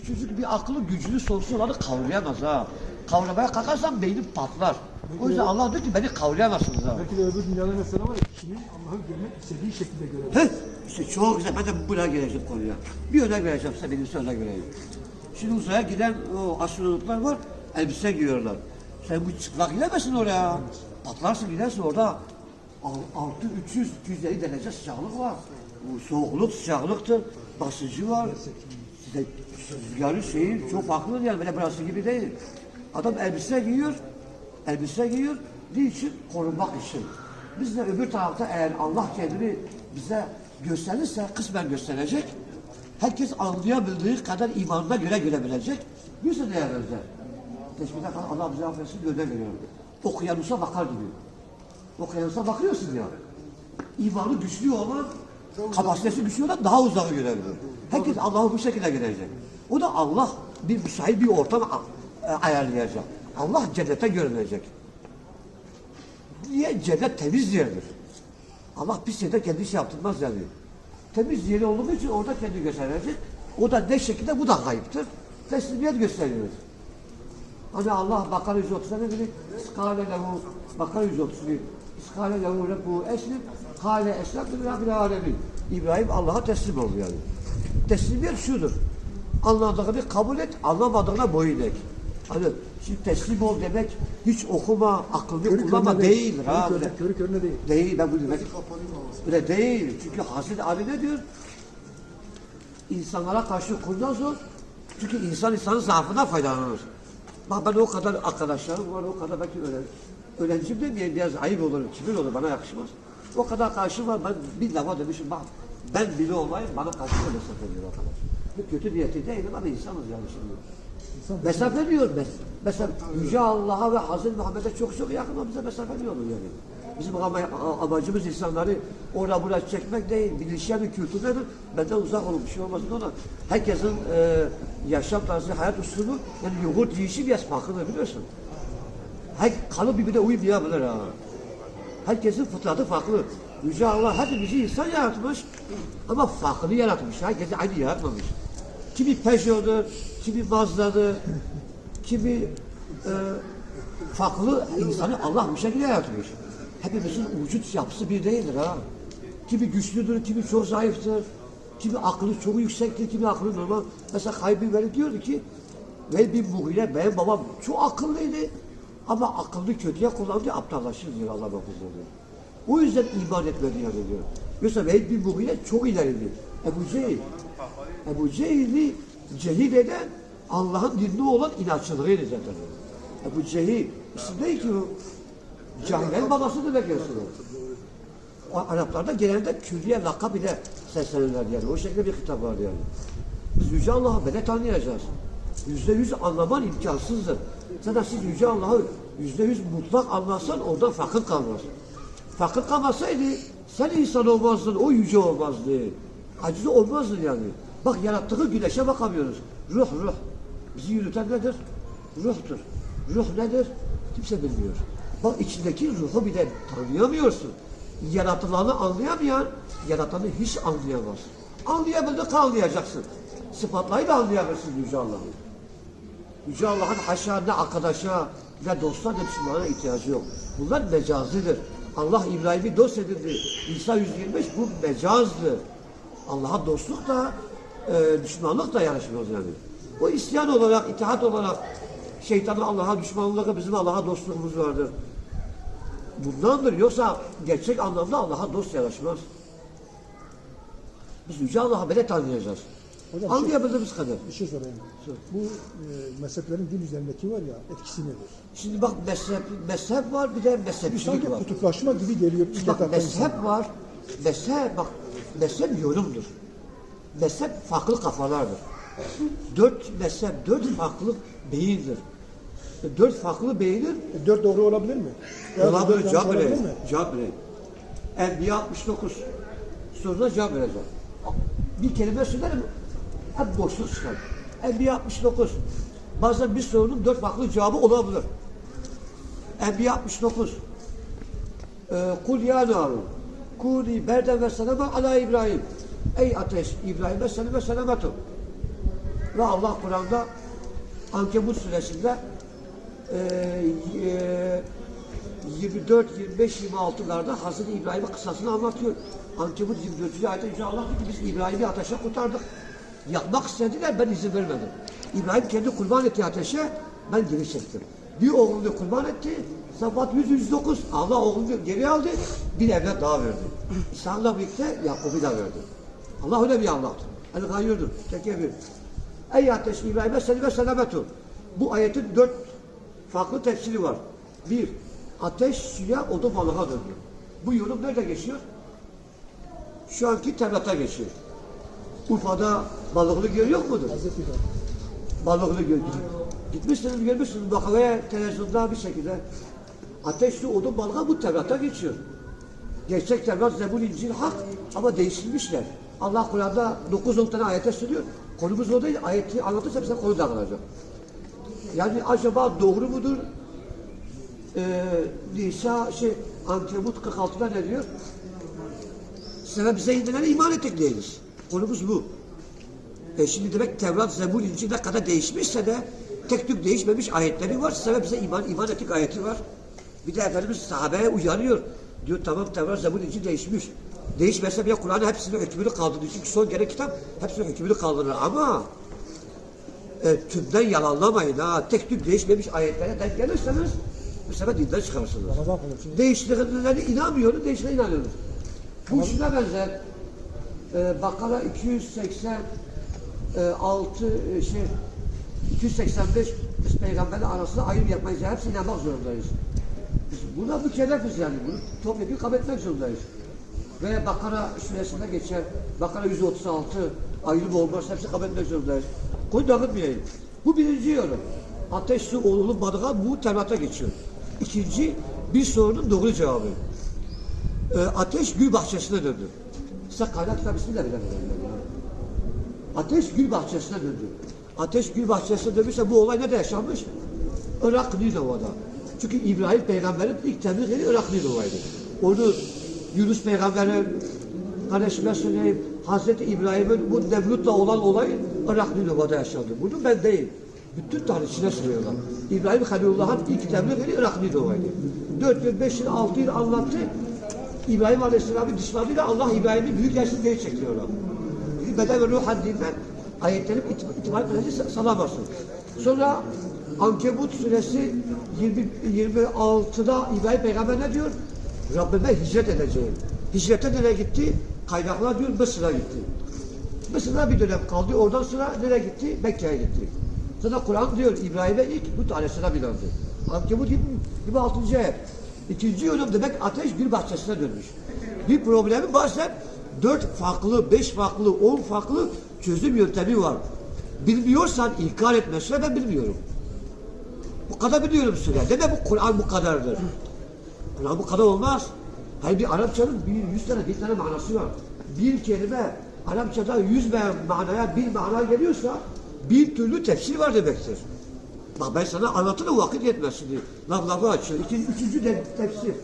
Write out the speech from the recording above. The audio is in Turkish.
Küçücük bir akıllı güclü sorusu olanı kavrayamaz ha. Kavramaya kalkarsan beynin patlar. O yüzden Allah diyor ki beni kavrayamazsınız ha. Belki de öbür dünyada mesela var ya kişinin Allah'ı görmek istediği şekilde görebilir. Heh, işte çok güzel. Ben de buna geleceğim konuya. Bir örnek vereceğim size benim size örnek vereyim. Şimdi uzaya giden o astronotlar var, elbise giyiyorlar. Sen bu çıplak gidemezsin oraya. Patlarsın gidersin orada. Al- Altı 300 250 derece sıcaklık var. Bu soğukluk sıcaklıktır. Basıncı var. İşte rüzgarı şeyi çok farklı yani böyle burası gibi değil. Adam elbise giyiyor, elbise giyiyor. Niçin? Korunmak için. Biz de öbür tarafta eğer Allah kendini bize gösterirse kısmen gösterecek. Herkes anlayabildiği kadar imanına göre görebilecek. Biz de değer verecek. Teşbihde kalan Allah bize affetsin göre veriyor. Okyanusa bakar gibi. Okyanusa bakıyorsun ya. İmanı güçlü olan, kapasitesi güçlü olan daha uzağı görebilir. Herkes Allah'ı bu şekilde görecek. O da Allah bir müsait bir ortam e, ayarlayacak. Allah cennete görünecek. Niye? Cennet temiz yerdir. Allah pis yerde kendi şey yaptırmaz yani. Temiz yeri olduğu için orada kendi gösterecek. O da ne şekilde bu da kayıptır. Teslimiyet gösteriyoruz. Hani Allah Bakara 130'da ne dedi? İskale lehu Bakara 131. İskale lehu Rabbu eslim. Kale eslemdü Rabbil alemin. İbrahim Allah'a teslim oldu yani. Teslimiyet şudur. Anladığını kabul et, anlamadığına boyun eğ. Hani şimdi teslim ol demek hiç okuma, aklını Körü kullanma körüne değil. değildir ha. Körü körü körüne değil. Değil ben bu demek. Öyle değil. Çünkü Hazreti Ali ne diyor? İnsanlara karşı kurnaz ol. Çünkü insan insanın zaafından faydalanır. Bak ben o kadar arkadaşlarım var, o kadar belki öğren öğrencim demeyeyim biraz ayıp olur, kibir olur, bana yakışmaz. O kadar karşı var, ben bir lafa demişim bak ben biri olayım, bana karşı da mesafe ediyor arkadaş. Bu kötü niyeti değilim ama insanız yani şimdi. İnsan Mesafe diyor mes mesela Yüce Allah'a ve Hazreti Muhammed'e çok çok yakın ama bize mesafe diyor yani. Bizim amacımız insanları oraya buraya çekmek değil, bilinçli bir kültür nedir? Benden uzak olun, bir şey olmasın ona. Herkesin e, yaşam tarzı, hayat üslubu, yani yoğurt yiyişi biraz farklı biliyorsun. Her kanı birbirine uymayabilir ha. Herkesin fıtratı farklı. Yüce Allah hepimizi insan yaratmış ama farklı yaratmış. Herkesi aynı yaratmamış. Kimi Peugeot'dur, kimi Mazda'dır, kimi e, farklı insanı Allah bu şekilde yaratmış. Hepimizin vücut yapısı bir değildir ha. Kimi güçlüdür, kimi çok zayıftır, kimi aklı çok yüksektir, kimi aklı normal. Mesela Haybi Veli diyordu ki, ve bir Mughire, benim babam çok akıllıydı ama akıllı kötüye kullanınca aptallaşır diyor Allah diyor. O yüzden iman etmedi yani diyor. Yoksa Velid bin Mughire çok ileriydi. Ebu Cehil. Ebu Cehil'i cehil eden Allah'ın dinine olan inatçılığıydı zaten. Ebu Cehil. İsim değil ki o. Cahilin babası demek. O Araplarda genelde külliye lakab ile seslenirler yani. O şekilde bir kitap var yani. Biz Yüce Allah'ı böyle tanıyacağız. Yüzde yüz anlaman imkansızdır. Zaten siz Yüce Allah'ı yüzde yüz mutlak anlasan oradan fakir kalmaz. Fakir kalmasaydı sen insan olmazdın, o yüce olmazdı. Aciz olmazdın yani. Bak yarattığı güneşe bakamıyoruz. Ruh, ruh. Bizi yürüten nedir? Ruhtur. Ruh nedir? Kimse bilmiyor. Bak içindeki ruhu bile tanıyamıyorsun. Yaratılanı anlayamayan, yaratanı hiç anlayamaz. Anlayabildik anlayacaksın. Sıfatlayı da anlayamazsın Yüce Allah'ı. Yüce Allah'ın haşa ne arkadaşa ne dosta ne düşmana ihtiyacı yok. Bunlar mecazidir. Allah İbrahim'i dost edildi. İsa 125 bu mecazdır. Allah'a dostluk da e, düşmanlık da yarışmaz yani. O isyan olarak, itaat olarak şeytanın Allah'a düşmanlığı bizim Allah'a dostluğumuz vardır. Bundandır. Yoksa gerçek anlamda Allah'a dost yarışmaz. Biz Yüce Allah'ı böyle tanıyacağız. Hocam, Anlayabildiğimiz kadar. bir şey sorayım. Bu e, mezheplerin din üzerindeki var ya etkisi nedir? Şimdi bak mezhep, mezhep var bir de mezhepçilik sanki var. kutuplaşma gibi geliyor. Bak mezhep insan. var. Mezhep bak mezhep yorumdur. Mezhep farklı kafalardır. Dört mezhep, dört farklı beyindir. Dört farklı beynin E, Dört doğru olabilir mi? Dört olabilir? Cevap vereyim. Enbiya 69 soruna cevap vereceğim. Bir kelime söylerim hep boşluk çıkar. Enbiya 69 bazen bir sorunun dört farklı cevabı olabilir. Enbiya 69 Ee, Kul ya naru Kuli berden ve selama ala İbrahim Ey ateş İbrahim'e selam ve selamatı Ve Allah Kur'an'da Ankebut suresinde eee 24, 25, 26'larda Hazreti İbrahim'in kıssasını anlatıyor. Ankebut 24. ayette Yüce Allah dedi biz İbrahim'i ateşe kurtardık. Yakmak istediler ben izin vermedim. İbrahim kendi kurban etti ateşe ben geri çektim. Bir oğlunu kurban etti. Safat 100, 109. Allah oğlunu geri aldı. Bir evlat daha verdi. İsa'la birlikte Yakup'u da verdi. Allah öyle bir Allah'tır. El gayyurdur. Tekebir. Ey ateş İbrahim'e seni ve selamet ol. Bu ayetin dört farklı tefsiri var. Bir, ateş suya odun balığa döndü. Bu yorum nerede geçiyor? Şu anki Tevrat'ta geçiyor. Urfa'da balıklı göl yok mudur? Balıklı göl. Gitmişsiniz görmüşsünüz bakavaya televizyonda bir şekilde. Ateş su odun balığa bu Tevrat'ta geçiyor. Gerçek Tevrat, Zebur, İncil, Hak ama değiştirmişler. Allah Kur'an'da 9-10 tane ayete söylüyor. Konumuz o değil. Ayeti anlatırsa bize konu dağılacak. Yani acaba doğru mudur? Ee, Nisa şey Ankebut 46'da ne diyor? Sana bize indirene iman ettik değiliz. Konumuz bu. E şimdi demek Tevrat, Zebur, İncil ne kadar değişmişse de tek tük değişmemiş ayetleri var. Sana bize iman, iman ettik ayeti var. Bir de Efendimiz sahabeye uyarıyor. Diyor tamam Tevrat, Zebur, İncil değişmiş. Değişmese bile Kur'an'ın hepsinin hükmünü kaldırır. Çünkü son gelen kitap hepsinin hükmünü kaldırır. Ama e, tümden yalanlamayın ha. Tek tük değişmemiş ayetlere denk gelirseniz bu sefer dinden çıkarsınız. Değiştiklerine inanmıyoruz, değiştiğine inanıyoruz. Bu şuna benzer. Ee, Bakara 286 e, şey 285 biz peygamberle arasında ayrım yapmayız. Hepsine inanmak zorundayız. Biz buna mükellefiz yani. Bunu topyekun kabul etmek zorundayız. Ve Bakara suresinde geçer. Bakara 136 ayrım olmaz. Hepsi kabul etmek zorundayız. Koy dağıtmayayım. Bu birinci yorum. Ateş su oğlunun badığa bu Tevrat'a geçiyor. İkinci bir sorunun doğru cevabı. Ee, ateş gül bahçesine döndü. Size bile verelim ya. Ateş gül bahçesine döndü. Ateş gül bahçesine dönmüşse bu olay nerede yaşanmış? Irak Ninova'da. Çünkü İbrahim peygamberin ilk tebliğ yeri Irak Ninova'ydı. Onu Yunus peygamberin kardeşime söyleyeyim Hazreti İbrahim'in bu Nemrut'la olan olay Irak Ninova'da yaşandı. Bunu ben değil. Bütün tarihçiler söylüyorlar. İbrahim Halilullah'ın ilk tebliğ yeri Irak Ninova'ydı. 4 yıl, 5 yıl, 6 yıl anlattı. İbrahim Aleyhisselam'ın düşmanıyla Allah İbrahim'i büyük yaşlı geri çekiyorlar. Beden ve ruh haddinden ayetlerin it- itibar etmesi salamazsın. Sonra Ankebut suresi 20, 26'da İbrahim Peygamber ne diyor? Rabbime hicret edeceğim. Hicrete nereye gitti? Kaynaklar diyor Mısır'a gitti. Mısır'da bir dönem kaldı. Oradan sonra nereye gitti? Mekke'ye gitti. Sonra Kur'an diyor İbrahim'e ilk bu tanesine inandı. Ankebut 20, 26. ayet. İkinci yorum demek ateş bir bahçesine dönmüş. Bir problemi varsa dört farklı, beş farklı, on farklı çözüm yöntemi var. Bilmiyorsan inkar etme. Söyle ben bilmiyorum. Bu kadar biliyorum söyle. Deme bu Kur'an bu kadardır. Kur'an bu kadar olmaz. Hayır bir Arapçanın bir yüz tane, bir tane manası var. Bir kelime Arapçada yüz manaya bir mana geliyorsa bir türlü tefsir var demektir. Bak ben sana anlatırım vakit yetmez şimdi. Laf lafı açıyor. İkinci, üçüncü de tefsir.